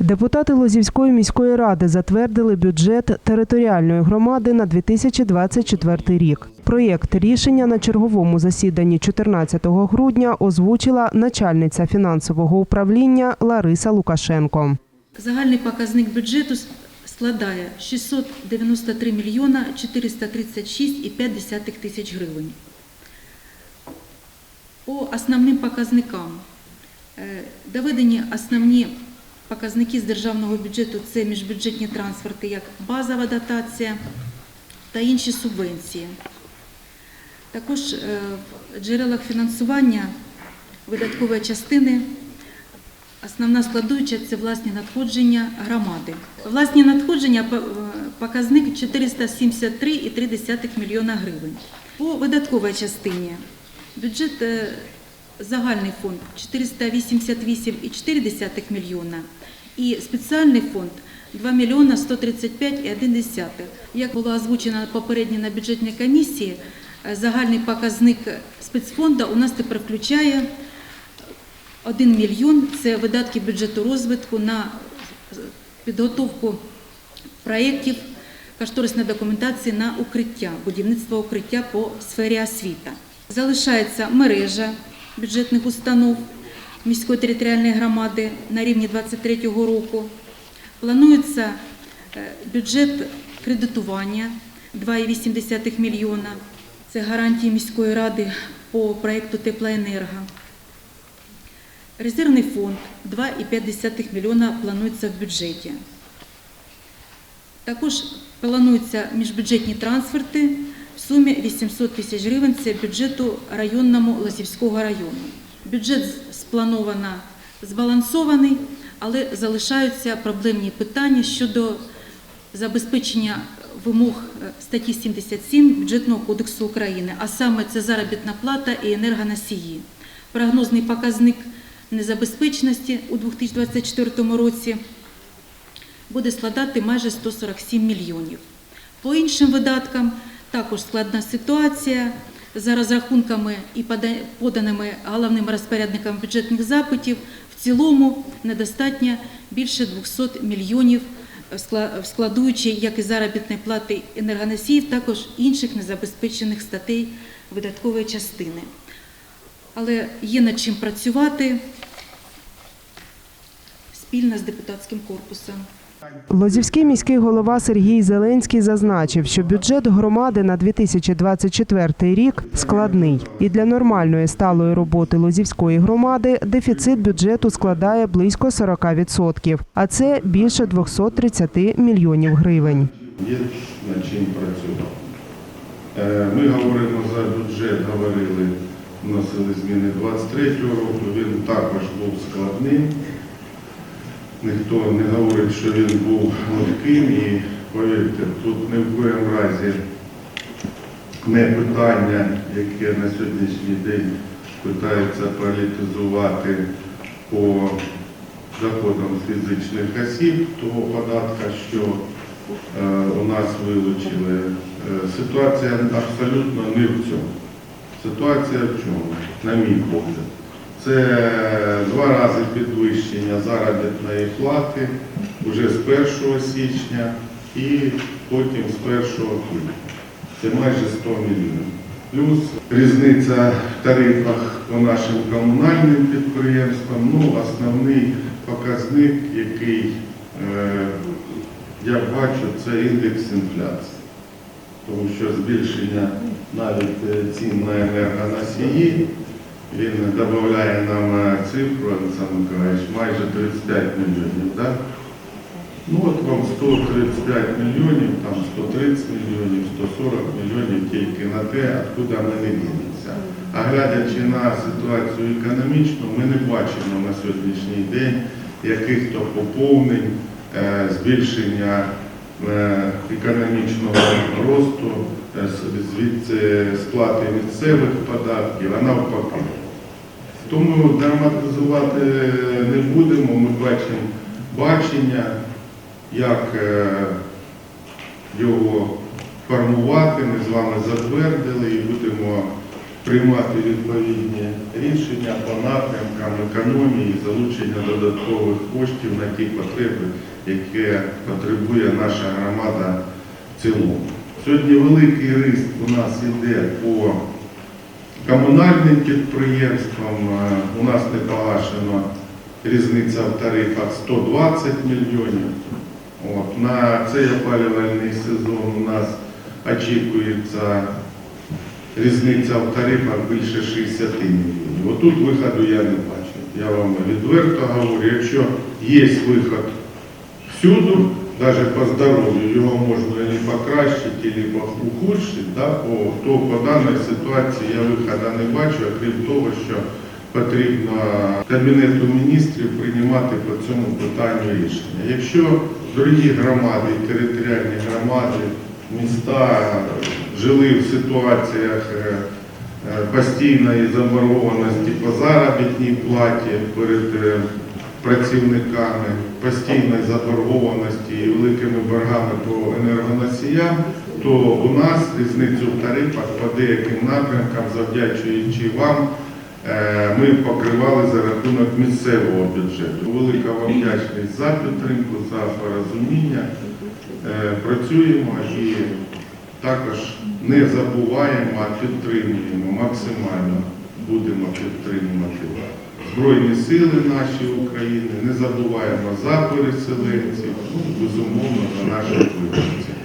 Депутати Лозівської міської ради затвердили бюджет територіальної громади на 2024 рік. Проєкт рішення на черговому засіданні 14 грудня озвучила начальниця фінансового управління Лариса Лукашенко. Загальний показник бюджету складає 693 мільйона 436,5 тисяч гривень. По основним показникам е, доведені основні показники з державного бюджету це міжбюджетні трансферти, як базова дотація та інші субвенції. Також е, в джерелах фінансування видаткової частини Основна складуюча це власні надходження громади. Власні надходження е, показник 473,3 мільйона гривень. По видатковій частині бюджет е, загальний фонд 488,4 мільйона і спеціальний фонд 2 мільйона 135,1. Як було озвучено попередньо на бюджетній комісії, е, загальний показник спецфонду у нас тепер включає 1 мільйон це видатки бюджету розвитку на підготовку проєктів кошторисної документації на укриття, будівництво укриття по сфері освіта. Залишається мережа бюджетних установ міської територіальної громади на рівні 2023 року. Планується е, бюджет кредитування 2,8 мільйона. Це гарантії міської ради по проєкту теплоенерго. Резервний фонд 2,5 мільйона планується в бюджеті. Також плануються міжбюджетні трансферти в сумі 800 тисяч гривень. Це бюджету районному Лосівського району. Бюджет сплановано збалансований, але залишаються проблемні питання щодо забезпечення вимог е, статті 77 Бюджетного кодексу України, а саме це заробітна плата і енергоносії. Прогнозний показник незабезпеченості у 2024 році буде складати майже 147 мільйонів. По іншим видаткам також складна ситуація. За розрахунками і поданими головним розпорядникам бюджетних запитів, в цілому недостатньо більше 200 мільйонів, скла- складуючи як і заробітної плати енергоносіїв, також інших незабезпечених статей видаткової частини. Але є над чим працювати спільно з депутатським корпусом. Лозівський міський голова Сергій Зеленський зазначив, що бюджет громади на 2024 рік складний, і для нормальної сталої роботи Лозівської громади дефіцит бюджету складає близько 40%, а це більше 230 мільйонів гривень. Є над чим працювати. Е, Ми говоримо за бюджет, говорили, вносили зміни 23-го року, він також був складним. Ніхто не говорить, що він був легким і повірте, тут ні в коєму разі не питання, яке на сьогоднішній день питаються політизувати по доходам фізичних осіб, того податка, що е, у нас вилучили. Е, Ситуація абсолютно не в цьому. Ситуація в чому, на мій погляд? Це два рази підвищення заробітної плати вже з 1 січня і потім з 1 квітня. Це майже 100 мільйонів. Плюс різниця в тарифах по нашим комунальним підприємствам. Ну, основний показник, який е, я бачу, це індекс інфляції. Тому що збільшення навіть е, цін на енергоносії, він додає нам е, цифру, Олександр Миколаївич, майже 35 мільйонів. Да? Ну от вам 135 мільйонів, там 130 мільйонів, 140 мільйонів тільки на те, откуда ми не дінемося. А глядячи на ситуацію економічну, ми не бачимо на сьогоднішній день яких-то поповнень, е, збільшення е, економічного росту, звідси сплати місцевих податків, а навпаки. Тому драматизувати не будемо, ми бачимо бачення, як е, його формувати, ми з вами затвердили і будемо приймати відповідні рішення по напрямкам економії, залучення додаткових коштів на ті потреби, які потребує наша громада в цілому. Сьогодні великий риск у нас йде по комунальним підприємствам. Е, У нас не погашено різниця в тарифах 120 мільйонів. От, на цей опалювальний сезон у нас очікується різниця в тарифах більше 60 мільйонів. Отут виходу я не бачу. Я вам відверто говорю, якщо є виход всюду, навіть по здоров'ю, його можна і покращити, або ухудшити, да, то по даній ситуації я виходу не бачу, окрім того, що потрібно Кабінету міністрів приймати по цьому питанню рішення. Якщо дорогі громади, територіальні громади, міста жили в ситуаціях е, е, постійної заборгованості по заробітній платі перед е, працівниками, постійної заборгованості і великими боргами по енергоносіям, то у нас різницю в тарифах по деяким напрямкам, завдячуючи вам, е, ми покривали за рахунок місцевого бюджету. Велика вам вдячність за підтримку, за порозуміння. Е, Працюємо і також не забуваємо, а підтримуємо максимально будемо підтримувати Збройні сили наші України, не забуваємо за переселенців, ну, безумовно, за наших виборців.